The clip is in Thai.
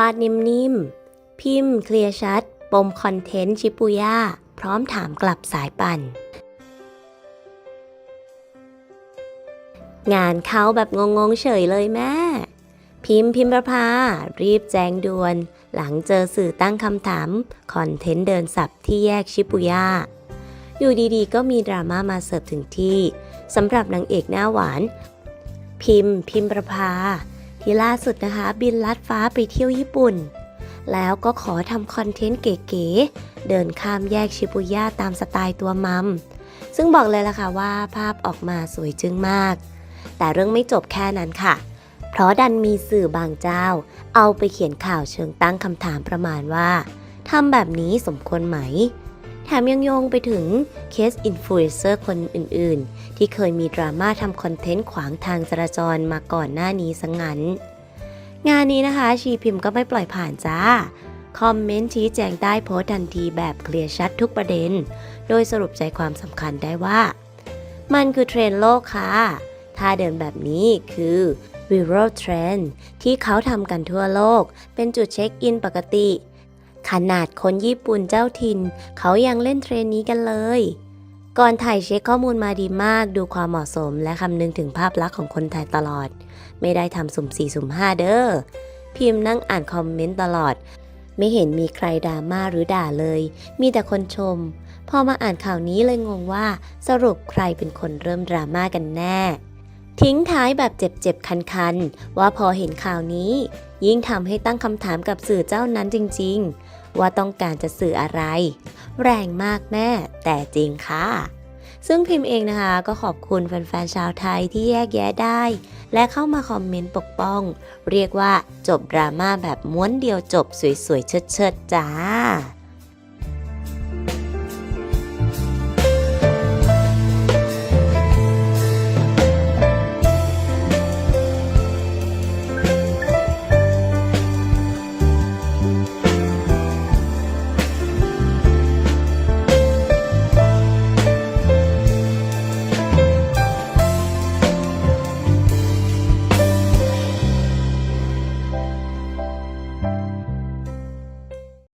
ฟาดนิ่มๆ พิมพ์เคลียร์ชัด ปมคอนเทนต์ชิปุย่า พร้อมถามกลับสายปั่น งานเขาแบบงงๆเฉยเลยแม่ พิมพ์พิมพ์ประภา รีบแจ้งด่วน หลังเจอสื่อตั้งคำถาม คอนเทนต์เดินสับที่แยกชิปุย่า อยู่ดีๆ ก็มีดราม่ามาเสิร์ฟถึงที่สำหรับนางเอกหน้าหวาน พิมพ์พิมพ์ประภา ที่ล่าสุดนะคะบินลัดฟ้าไปเที่ยวญี่ปุ่น แล้วก็ขอทำคอนเทนต์เก๋ๆ เดินข้ามแยกชิบุย่าตามสไตล์ตัวมัม ซึ่งบอกเลยล่ะค่ะว่าภาพออกมาสวยจึ้งมาก แต่เรื่องไม่จบแค่นั้นค่ะ เพราะดันมีสื่อบางเจ้า เอาไปเขียนข่าวเชิงตั้งคำถามประมาณว่าทำแบบนี้สมควรไหม แถมยังโยงไปถึงเคสอินฟลูเอนเซอร์คนอื่นๆ ที่เคยมีดราม่าทำคอนเทนต์ขวางทางจราจรมาก่อนหน้านี้สังงั้น งานนี้นะคะ ชีพิมพ์ก็ไม่ปล่อยผ่านจ้า คอมเมนต์ชี้แจงใต้โพสทันทีแบบเคลียร์ชัดทุกประเด็น โดยสรุปใจความสำคัญได้ว่า มันคือเทรนด์โลกค่ะถ้าเดินแบบนี้คือ viral trend ที่เขาทำกันทั่วโลก เป็นจุดเช็คอินปกติ ขนาดคนญี่ปุ่นเจ้าถิ่น เขายังเล่นเทรนนี้กันเลย ก่อนถ่ายเช็คข้อมูลมาดีมาก ดูความเหมาะสมและคำนึงถึงภาพลักษณ์ของคนไทยตลอด ไม่ได้ทำสุ่ม4สุ่ม5เด้อ พิมพ์นั่งอ่านคอมเมนต์ตลอด ไม่เห็นมีใครดราม่าหรือด่าเลย มีแต่คนชม พอมาอ่านข่าวนี้เลยงงว่า สรุปใครเป็นคนเริ่มดราม่ากันแน่ทิ้งท้ายแบบเจ็บๆ คันๆ ว่าพอเห็นข่าวนี้ ยิ่งทำให้ตั้งคำถามกับสื่อเจ้านั้นจริง ๆ ว่าต้องการจะสื่ออะไร แรงมากแม่ แต่จริงค่ะ ซึ่งพิมพ์เองนะคะก็ขอบคุณแฟนๆชาวไทยที่แยกแยะได้ และเข้ามาคอมเมนต์ปกป้อง เรียกว่าจบดราม่าแบบม้วนเดียวจบสวยๆเชิดๆจ้า